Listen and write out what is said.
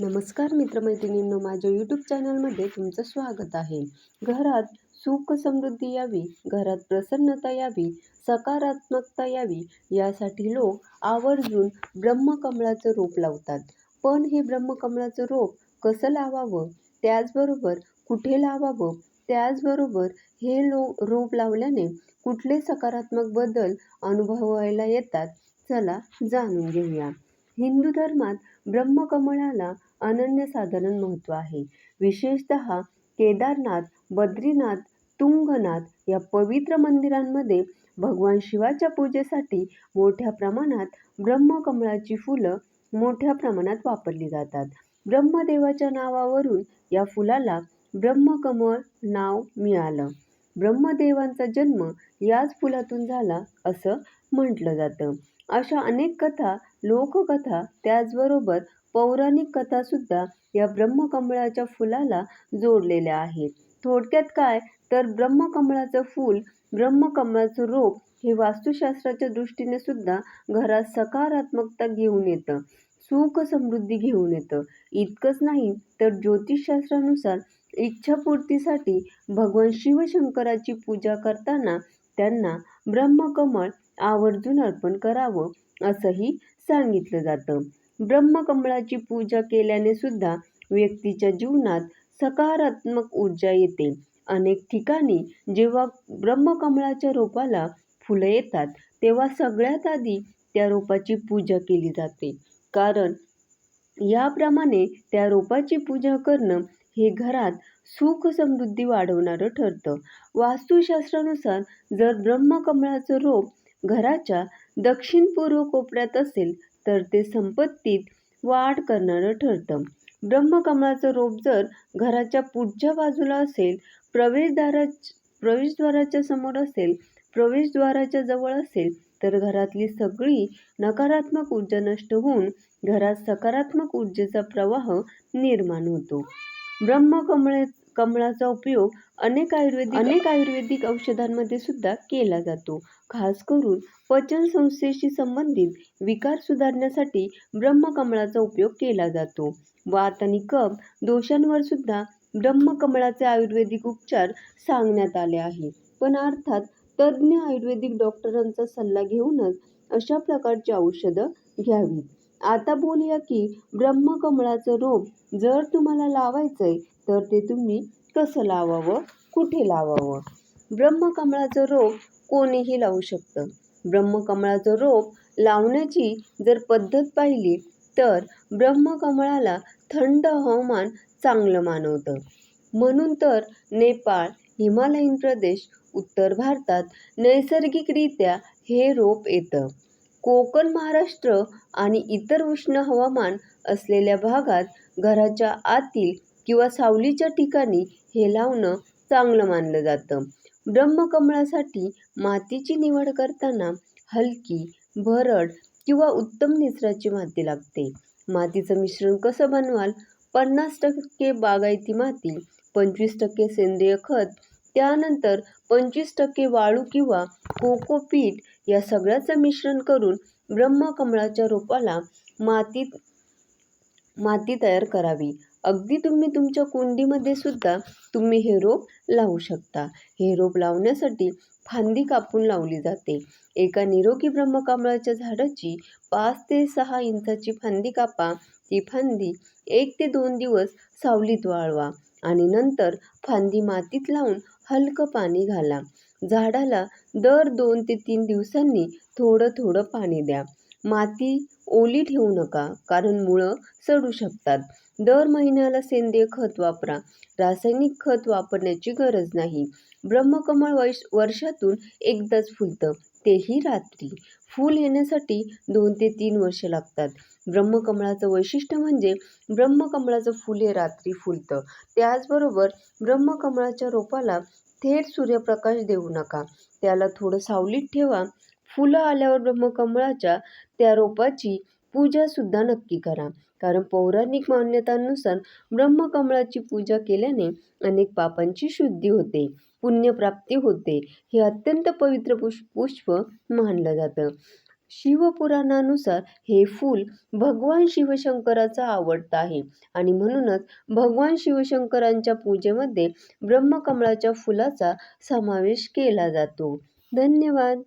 नमस्कार मित्रमैत्रिणींनो माझ्या यूट्यूब चॅनलमध्ये तुमचं स्वागत आहे. घरात सुख समृद्धी यावी घरात प्रसन्नता यावी सकारात्मकता यावी यासाठी लोक आवर्जून ब्रह्मकमळाचं रोप लावतात. पण हे ब्रह्मकमळाचं रोप कसं लावावं? त्याचबरोबर कुठे लावावं? त्याचबरोबर हे लो रोप लावल्याने कुठले सकारात्मक बदल अनुभवायला येतात? चला जाणून घेऊया. हिंदू धर्मात ब्रह्मकमळाला अनन्यसाधारण महत्त्व आहे. विशेषतः केदारनाथ बद्रीनाथ तुंगनाथ या पवित्र मंदिरांमध्ये भगवान शिवाच्या पूजेसाठी मोठ्या प्रमाणात ब्रह्मकमळाची फुलं मोठ्या प्रमाणात वापरली जातात. ब्रह्मदेवाच्या नावावरून या फुलाला ब्रह्मकमळ नाव मिळालं. ब्रह्मदेवांचा जन्म याच फुलातून झाला असं म्हटलं जातं. अशा अनेक कथा लोककथा त्याचबरोबर पौराणिक कथासुद्धा या ब्रह्मकमळाच्या फुलाला जोडलेल्या आहेत. थोडक्यात काय? तर ब्रह्मकमळाचं फूल ब्रह्मकमळाचं रोप हे वास्तुशास्त्राच्या दृष्टीने सुद्धा घरात सकारात्मकता घेऊन येतं सुख समृद्धी घेऊन येतं. इतकंच नाही तर ज्योतिषशास्त्रानुसार इच्छापूर्तीसाठी भगवान शिवशंकराची पूजा करताना त्यांना ब्रह्मकमळ आवर्जून अर्पण करावं असंही सांगितलं जातं. ब्रह्मकमळाची पूजा केल्याने सुद्धा व्यक्तीच्या जीवनात सकारात्मक ऊर्जा येते. अनेक ठिकाणी जेव्हा ब्रह्मकमळाच्या रोपाला फुलं येतात तेव्हा सगळ्यात आधी त्या रोपाची पूजा केली जाते. कारण याप्रमाणे त्या रोपाची पूजा करणं हे घरात सुख समृद्धी वाढवणारं ठरतं. वास्तुशास्त्रानुसार जर ब्रह्मकमळाचं रोप घराच्या दक्षिण पूर्व कोपऱ्यात असेल तर ते संपत्तीत वाढ करणारं ठरतं. ब्रह्मकमळाचं रोप जर घराच्या पुढच्या बाजूला असेल प्रवेशद्वारा प्रवेशद्वाराच्या समोर असेल प्रवेशद्वाराच्या जवळ असेल तर घरातली सगळी नकारात्मक ऊर्जा नष्ट होऊन घरात सकारात्मक ऊर्जेचा प्रवाह निर्माण होतो. ब्रह्मकमळे कमळाचा उपयोग अनेक आयुर्वेदिक अनेक आयुर्वेदिक औषधांमध्ये सुद्धा केला जातो. खास करून पचन संस्थेशी संबंधित विकार सुधारण्यासाठी ब्रह्मकमळाचा उपयोग केला जातो. वात आणि कफ दोषांवर सुद्धा ब्रह्मकमळाचे आयुर्वेदिक उपचार सांगण्यात आले आहे पण अर्थात तज्ज्ञ आयुर्वेदिक डॉक्टरांचा सल्ला घेऊनच अशा प्रकारची औषधं घ्यावीत. आता बोलूया की ब्रह्मकमळाचं रोप जर तुम्हाला लावायचंय तर ते तुम्ही कसं लावावं? कुठे लावावं? ब्रह्मकमळाचं रोप कोणीही लावू शकतं. ब्रह्मकमळाचं रोप लावण्याची जर पद्धत पाहिली तर ब्रह्मकमळाला थंड हवामान चांगलं मानवतं. म्हणून तर नेपाळ हिमालयीन प्रदेश उत्तर भारतात नैसर्गिकरित्या हे रोप येतं. कोकण महाराष्ट्र आणि इतर उष्ण हवामान असलेल्या भागात घराच्या आतील किंवा सावलीच्या ठिकाणी हे लावणं चांगलं मानलं जातं. ब्रह्मकमळासाठी मातीची निवड करताना हलकी भरड किंवा उत्तम निचराची माती लागते. मातीचं मिश्रण कसं बनवाल? पन्नास टक्के बागायती माती पंचवीस टक्के सेंद्रिय खत त्यानंतर पंचवीस टक्के वाळू किंवा कोकोपीट या सगळ्याचं मिश्रण करून ब्रह्मकमळाच्या रोपाला मातीत माती तयार करावी. अगदी तुम्ही तुमच्या कुंडीमध्ये सुद्धा तुम्ही हे रोप लावू शकता. हे रोप लावण्यासाठी फांदी कापून लावली जाते. एका निरोगी ब्रह्मकमळाच्या झाडाची पाच ते सहा इंचाची फांदी कापा. ती फांदी एक ते दोन दिवस सावलीत वाळवा आणि नंतर फांदी मातीत लावून हलकं पाणी घाला. झाडाला दर दोन ते तीन दिवसांनी थोडं थोडं पाणी द्या. माती ओली ठेवू नका कारण मुळं सडू शकतात. दर महिन्याला सेंद्रिय खत वापरा. रासायनिक खत वापरण्याची गरज नाही. ब्रह्मकमळ वर्ष वर्षातून एकदाच फुलतं. तेही रात्री. फूल येण्यासाठी दोन ते तीन वर्ष लागतात. ब्रह्मकमळाचं वैशिष्ट्य म्हणजे ब्रह्मकमळाचं फुल हे रात्री फुलतं. त्याचबरोबर ब्रह्मकमळाच्या रोपाला थेट सूर्यप्रकाश देऊ नका. त्याला थोडं सावलीत ठेवा. फुलं आल्यावर ब्रह्मकमळाच्या त्या रोपाची पूजासुद्धा नक्की करा. कारण पौराणिक मान्यतांनुसार ब्रह्मकमळाची पूजा केल्याने अनेक पापांची शुद्धी होते पुण्यप्राप्ती होते. हे अत्यंत पवित्र पुष् पुष्प मानलं जातं. शिवपुराणानुसार हे फूल भगवान शिवशंकराचं आवडतं आहे. आणि म्हणूनच भगवान शिवशंकरांच्या पूजेमध्ये ब्रह्मकमळाच्या फुलाचा समावेश केला जातो. धन्यवाद.